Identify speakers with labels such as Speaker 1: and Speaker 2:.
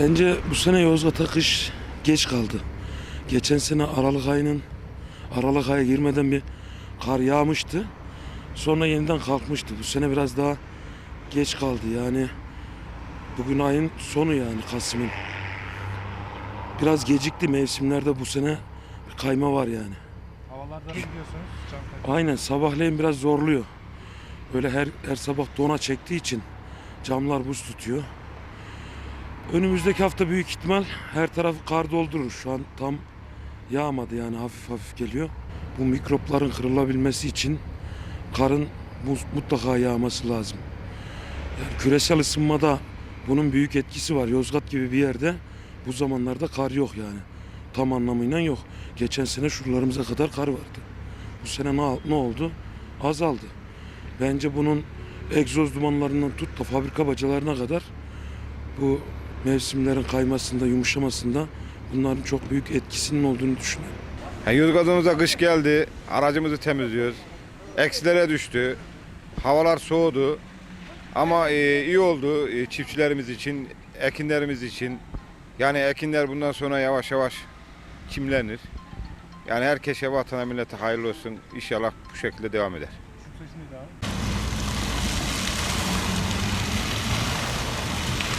Speaker 1: Bence bu sene Yozgat'a kış geç kaldı. Geçen sene Aralık ayının Aralık aya girmeden bir kar yağmıştı. Sonra yeniden kalkmıştı. Bu sene biraz daha geç kaldı. Yani Bugün ayın sonu yani Kasım'ın. Biraz gecikti mevsimlerde bu sene bir kayma var yani.
Speaker 2: Havalardan biliyorsunuz. Çankaya.
Speaker 1: Aynen sabahleyin biraz zorluyor. Böyle her her sabah dona çektiği için camlar buz tutuyor. Önümüzdeki hafta büyük ihtimal her tarafı kar doldurur. Şu an tam yağmadı yani hafif hafif geliyor. Bu mikropların kırılabilmesi için karın muz- mutlaka yağması lazım. Yani küresel ısınmada bunun büyük etkisi var. Yozgat gibi bir yerde bu zamanlarda kar yok yani. Tam anlamıyla yok. Geçen sene şuralarımıza kadar kar vardı. Bu sene ne, ne oldu? Azaldı. Bence bunun egzoz dumanlarından tut da fabrika bacalarına kadar bu mevsimlerin kaymasında, yumuşamasında bunların çok büyük etkisinin olduğunu düşünüyorum.
Speaker 3: Yani Yozgat'ımıza kış geldi, aracımızı temizliyoruz. Eksilere düştü, havalar soğudu. Ama e, iyi oldu e, çiftçilerimiz için, ekinlerimiz için. Yani ekinler bundan sonra yavaş yavaş çimlenir. Yani herkese vatana millete hayırlı olsun. İnşallah bu şekilde devam eder.
Speaker 2: Şu